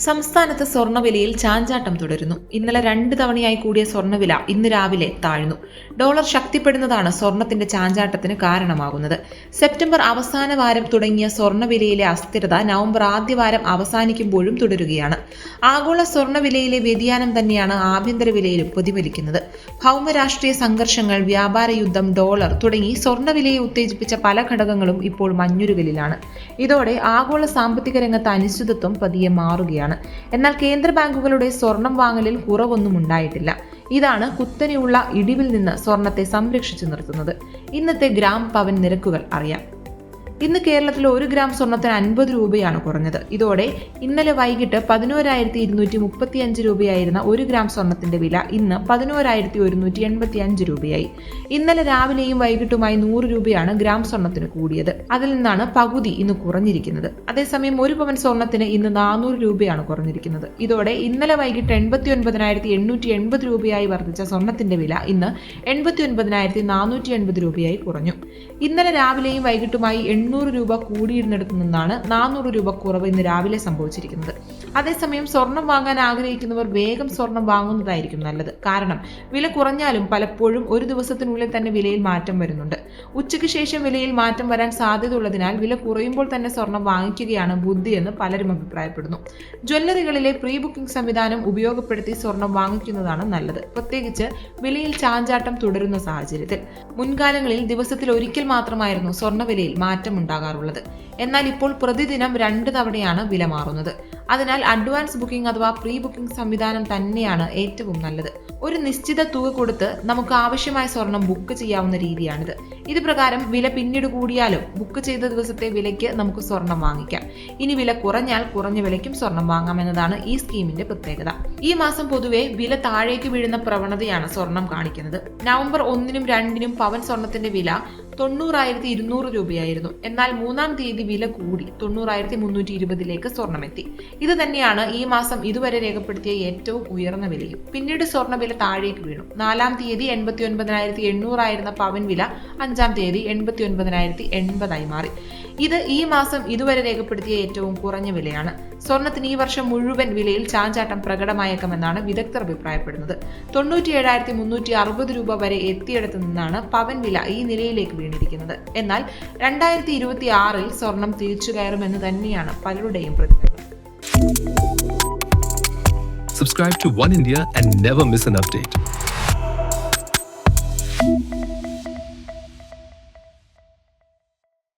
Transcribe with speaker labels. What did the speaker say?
Speaker 1: സംസ്ഥാനത്ത് സ്വർണവിലയിൽ ചാഞ്ചാട്ടം തുടരുന്നു. ഇന്നലെ രണ്ട് തവണയായി കൂടിയ സ്വർണവില ഇന്ന് രാവിലെ താഴ്ന്നു. ഡോളർ ശക്തിപ്പെടുന്നതാണ് സ്വർണത്തിന്റെ ചാഞ്ചാട്ടത്തിന് കാരണമാകുന്നത്. സെപ്റ്റംബർ അവസാന വാരം തുടങ്ങിയ സ്വർണവിലയിലെ അസ്ഥിരത നവംബർ ആദ്യവാരം അവസാനിക്കുമ്പോഴും തുടരുകയാണ്. ആഗോള സ്വർണവിലയിലെ വ്യതിയാനം തന്നെയാണ് ആഭ്യന്തര വിലയിലും പ്രതിഫലിക്കുന്നത്. ഭൗമരാഷ്ട്രീയ സംഘർഷങ്ങൾ വ്യാപാര യുദ്ധം ഡോളർ തുടങ്ങി സ്വർണവിലയെ ഉത്തേജിപ്പിച്ച പല ഘടകങ്ങളും ഇപ്പോൾ മഞ്ഞുരുകലിലാണ്. ഇതോടെ ആഗോള സാമ്പത്തിക രംഗത്ത് അനിശ്ചിതത്വം പതിയെ മാറുകയാണ്. എന്നാൽ കേന്ദ്ര ബാങ്കുകളുടെ സ്വർണം വാങ്ങലിൽ കുറവൊന്നും ഉണ്ടായിട്ടില്ല. ഇതാണ് കുത്തനെയുള്ള ഇടിവിൽ നിന്ന് സ്വർണത്തെ സംരക്ഷിച്ചു നിർത്തുന്നത്. ഇന്നത്തെ ഗ്രാം പവൻ നിരക്കുകൾ അറിയാം. ഇന്ന് കേരളത്തിൽ ഒരു ഗ്രാം സ്വർണത്തിന് അൻപത് രൂപയാണ് കുറഞ്ഞത്. ഇതോടെ ഇന്നലെ വൈകിട്ട് പതിനോരായിരത്തി ഇരുന്നൂറ്റി മുപ്പത്തി അഞ്ച് രൂപയായിരുന്ന ഒരു ഗ്രാം സ്വർണത്തിന്റെ വില ഇന്ന് പതിനോരായിരത്തി ഒരുന്നൂറ്റി എൺപത്തി അഞ്ച് രൂപയായി. ഇന്നലെ രാവിലെയും വൈകിട്ടുമായി നൂറ് രൂപയാണ് ഗ്രാം സ്വർണത്തിന് കൂടിയത്. അതിൽ നിന്നാണ് പകുതി ഇന്ന് കുറഞ്ഞിരിക്കുന്നത്. അതേസമയം ഒരു പവൻ സ്വർണത്തിന് ഇന്ന് നാനൂറ് രൂപയാണ് കുറഞ്ഞിരിക്കുന്നത്. ഇതോടെ ഇന്നലെ വൈകിട്ട് എൺപത്തി ഒൻപതിനായിരത്തി എണ്ണൂറ്റി എൺപത് രൂപയായി വർദ്ധിച്ച സ്വർണത്തിന്റെ വില ഇന്ന് എൺപത്തി ഒൻപതിനായിരത്തി നാനൂറ്റി എൺപത് രൂപയായി കുറഞ്ഞു. ഇന്നലെ രാവിലെയും വൈകിട്ടുമായി എണ്ണൂറ് രൂപ കൂടിയിരുന്നിടത്തു നിന്നാണ് നാനൂറ് രൂപ കുറവ് ഇന്ന് രാവിലെ സംഭവിച്ചിരിക്കുന്നത്. അതേസമയം സ്വർണം വാങ്ങാൻ ആഗ്രഹിക്കുന്നവർ വേഗം സ്വർണം വാങ്ങുന്നതായിരിക്കും നല്ലത്. കാരണം വില കുറഞ്ഞാലും പലപ്പോഴും ഒരു ദിവസത്തിനുള്ളിൽ തന്നെ വിലയിൽ മാറ്റം വരുന്നുണ്ട്. ഉച്ചയ്ക്ക് ശേഷം വിലയിൽ മാറ്റം വരാൻ സാധ്യതയുള്ളതിനാൽ വില കുറയുമ്പോൾ തന്നെ സ്വർണം വാങ്ങിക്കുകയാണ് ബുദ്ധിയെന്ന് പലരും അഭിപ്രായപ്പെടുന്നു. ജ്വല്ലറികളിലെ പ്രീ ബുക്കിംഗ് സംവിധാനം ഉപയോഗപ്പെടുത്തി സ്വർണം വാങ്ങിക്കുന്നതാണ് നല്ലത്. പ്രത്യേകിച്ച് വിലയിൽ ചാഞ്ചാട്ടം തുടരുന്ന സാഹചര്യത്തിൽ. മുൻകാലങ്ങളിൽ ദിവസത്തിൽ ഒരിക്കൽ മാത്രമായിരുന്നു സ്വർണവിലയിൽ മാറ്റം ഉണ്ടാകാറുള്ളത്. എന്നാൽ ഇപ്പോൾ പ്രതിദിനം രണ്ട് തവണയാണ് വില മാറുന്നത്. അതിനാൽ അഡ്വാൻസ് ബുക്കിംഗ് അഥവാ പ്രീ ബുക്കിംഗ് സംവിധാനം തന്നെയാണ് ഏറ്റവും നല്ലത്. ഒരു നിശ്ചിത തുക കൊടുത്ത് നമുക്ക് ആവശ്യമായ സ്വർണം ബുക്ക് ചെയ്യാവുന്ന രീതിയാണിത്. ഇത് പ്രകാരം വില പിന്നീട് കൂടിയാലും ബുക്ക് ചെയ്ത ദിവസത്തെ വിലയ്ക്ക് നമുക്ക് സ്വർണം വാങ്ങിക്കാം. ഇനി വില കുറഞ്ഞാൽ കുറഞ്ഞ വിലയ്ക്കും സ്വർണം വാങ്ങാമെന്നതാണ് ഈ സ്കീമിന്റെ പ്രത്യേകത. ഈ മാസം പൊതുവെ വില താഴേക്ക് വീഴുന്ന പ്രവണതയാണ് സ്വർണം കാണിക്കുന്നത്. നവംബർ ഒന്നിനും രണ്ടിനും പവൻ സ്വർണത്തിന്റെ വില തൊണ്ണൂറായിരത്തി ഇരുന്നൂറ് രൂപയായിരുന്നു. എന്നാൽ മൂന്നാം തീയതി വില കൂടി തൊണ്ണൂറായിരത്തി മുന്നൂറ്റി ഇരുപതിലേക്ക് സ്വർണമെത്തി. ഇത് തന്നെയാണ് ഈ മാസം ഇതുവരെ രേഖപ്പെടുത്തിയ ഏറ്റവും ഉയർന്ന വിലയും. പിന്നീട് സ്വർണവില താഴേക്ക് വീണു. നാലാം തീയതി എൺപത്തി ഒൻപതിനായിരത്തി എണ്ണൂറായിരുന്ന പവൻ വില അഞ്ചാം തീയതി എൺപത്തി ഒൻപതിനായിരത്തി എൺപതായി മാറി. ഇത് ഈ മാസം ഇതുവരെ രേഖപ്പെടുത്തിയ ഏറ്റവും കുറഞ്ഞ വിലയാണ്. സ്വർണത്തിന് ഈ വർഷം മുഴുവൻ വിലയിൽ ചാഞ്ചാട്ടം പ്രകടമായേക്കുമെന്നാണ് വിദഗ്ധർ അഭിപ്രായപ്പെടുന്നത്. തൊണ്ണൂറ്റി ഏഴായിരത്തി മുന്നൂറ്റി അറുപത് രൂപ വരെ എത്തിയിടത്തു നിന്നാണ് പവൻ വില ഈ നിലയിലേക്ക് വീണിരിക്കുന്നത്. എന്നാൽ രണ്ടായിരത്തി ഇരുപത്തി ആറിൽ സ്വർണം തിരിച്ചു കയറുമെന്ന് തന്നെയാണ് പലരുടെയും പ്രതികരണം.
Speaker 2: Subscribe to One India and never miss an update.